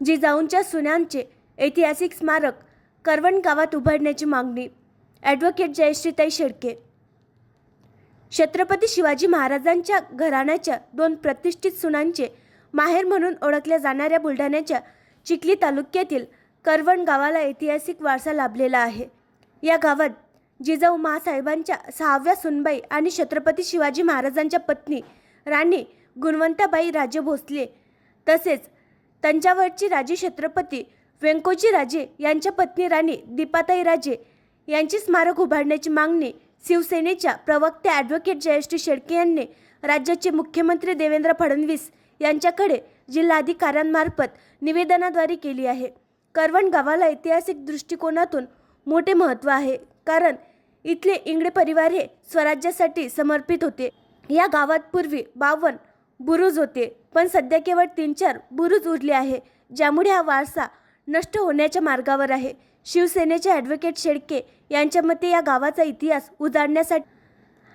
जिजाऊंच्या सुन्यांचे ऐतिहासिक स्मारक करवण गावात उभारण्याची मागणी. ॲडव्होकेट जयश्रीताई शेडके छत्रपती शिवाजी महाराजांच्या घराण्याच्या दोन प्रतिष्ठित सुनांचे माहेर म्हणून ओळखल्या जाणाऱ्या बुलढाण्याच्या चिखली तालुक्यातील करवण गावाला ऐतिहासिक वारसा लाभलेला आहे. या गावात जिजाऊ महासाहेबांच्या सहाव्या सुनबाई आणि छत्रपती शिवाजी महाराजांच्या पत्नी राणी गुणवंताबाई राजे भोसले तसेच त्यांच्यावरची राजे छत्रपती व्यंकोजी राजे यांच्या पत्नी राणी दीपाताई राजे यांचे स्मारक उभारण्याची मागणी शिवसेनेच्या प्रवक्त्या ॲडव्होकेट जयश्री शेडके यांनी राज्याचे मुख्यमंत्री देवेंद्र फडणवीस यांच्याकडे जिल्हाधिकाऱ्यांमार्फत निवेदनाद्वारे केली आहे. करवण गावाला ऐतिहासिक दृष्टिकोनातून मोठे महत्त्व आहे कारण इथले इंगडे परिवार हे स्वराज्यासाठी समर्पित होते. या गावात पूर्वी बावन बुरुज होते. पण सध्या केवळ तीन चार बुरुज उरले आहे ज्यामुळे हा वारसा नष्ट होण्याच्या मार्गावर आहे. शिवसेनेचे ॲडव्होकेट शेडके यांच्या मते या गावाचा इतिहास उजाडण्यासाठी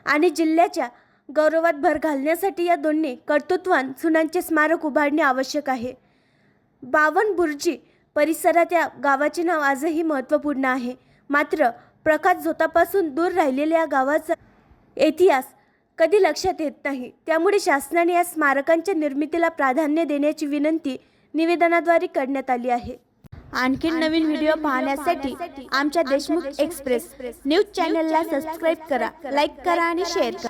आणि जिल्ह्याच्या गौरवात भर घालण्यासाठी या दोन्ही कर्तृत्वान सुनांचे स्मारक उभारणे आवश्यक आहे. बावन बुर्जी परिसरात या गावाचे नाव आजही महत्त्वपूर्ण आहे. मात्र प्रकाश झोतापासून दूर राहिलेल्या या गावाचा इतिहास कधी लक्षात येत नाही. त्यामुळे शासनाने या स्मारकांच्या निर्मितीला प्राधान्य देण्याची विनंती निवेदनाद्वारे करण्यात आली आहे. आणखी नवीन व्हिडिओ पाहण्यासाठी आमच्या देशमुख एक्सप्रेस न्यूज चॅनलला सबस्क्राईब करा लाईक करा आणि शेअर करा.